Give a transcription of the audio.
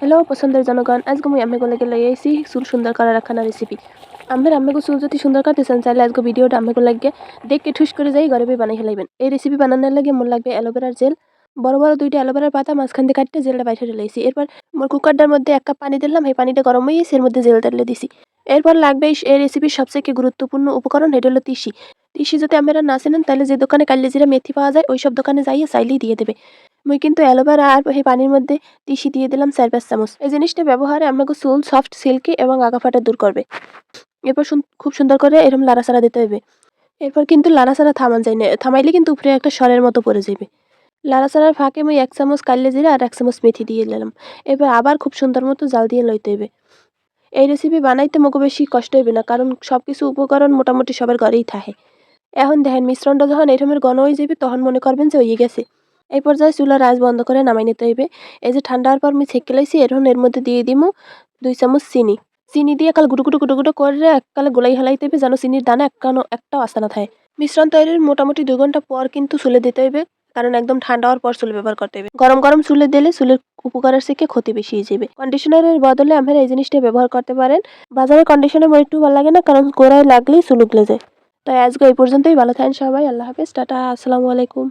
Hello, পছন্দের জনগণ, আজকে মুই আমি লাগে লই আইছি চুল সুন্দর করার একখানা রেসিপি আমার আম্মেগো চুল যদি সুন্দর করতে চান চাইলে আজকে ভিডিওটা আম্মেগো লাগে দেখে ঠুস করে যাই ঘরে বানাই ফেলাইবেন এই রেসিপি বানানোর লাগে মোর লাগবে অ্যালোভেরার জেল বড় বড় দুইটা অ্যালোভেরার পাতা, মাঝখান দিয়ে কাটতে জেলটা বাইরে লাইছি এরপর মোর কুকারটার মধ্যে এক কাপ পানি দিলাম। এই পানিটা গরম হয়ে এর মধ্যে জেল তেলে দিছি। এরপর লাগবে এই- রেসিপির সবথেকে গুরুত্বপূর্ণ উপকরণ এটা হলো তিসি। তিসি যদি আপনারা না চেনেন তাহলে যে দোকানে কাল্লে জিরা মেথি পাওয়া যায়, ওই সব দোকানে যাইয়ে চাইলেই দিয়ে দেবে। মুই কিন্তু অ্যালোভেরা আর এই পানির মধ্যে তিসি দিয়ে দিলাম চার পাঁচ চামচ এই জিনিসটা ব্যবহারে আমাকে চুল সফট, সিল্কি এবং আগা ফাটা দূর করবে। এরপর খুব সুন্দর করে এরকম লাড়াচাড়া দিতে হবে এরপর কিন্তু লাড়াচাড়া থামান যায় না। থামাইলে কিন্তু উপরে একটা স্বরের মতো পড়ে যাবে লাড়াচাড়ার ফাঁকে আমি এক চামচ কাল্লে জিরা আর এক চামচ মেথি দিয়ে দিলাম। এবার আবার খুব সুন্দর মতো জাল দিয়ে লইতে হবে এই রেসিপি বানাইতে মোকে বেশি কষ্ট হইবে না, কারণ সব কিছু উপকরণ মোটামুটি সবার ঘরেই থাকে। এখন দেখেন, মিশ্রণটা যখন এরকমের ঘন হয়ে যাবে তখন মনে করবেন যে হয়ে গেছে। এই পর্যায়ে চুলার আঁচ বন্ধ করে নামাই নিতে হইবে। এই যে ঠান্ডা হওয়ার পর আমি ছেঁকে লাইছি এখন এর মধ্যে দিয়ে দিমু দুই চামচ চিনি। চিনি দিয়ে কাল গুটু গুটু গুটু গুটু করে এককালে গোলাই হেলাইতে হবে যেন চিনির দানা একখানো, একটাও আসতে না থাকে। মিশ্রণ তৈরির মোটামুটি দুই ঘণ্টা পর কিন্তু চুলে দিতে হইবে, কারণ একদম ঠান্ডা হওয়ার পর চুল ব্যবহার করতে হবে গরম গরম চুলে দিলে চুলের উপকারের থেকে ক্ষতি বেশি হয়ে যাবে। কন্ডিশনারের বদলে আপনারা এই জিনিসটা ব্যবহার করতে পারেন। বাজারের কন্ডিশনার আমার একটু ভালো লাগে না, কারণ গোড়ায় লাগলেই চুল উগলে যায়। তাই আজকে এই পর্যন্তই, ভালো থাকেন সবাই, আল্লাহ হাফেজ, টাটা, আসসালামু আলাইকুম।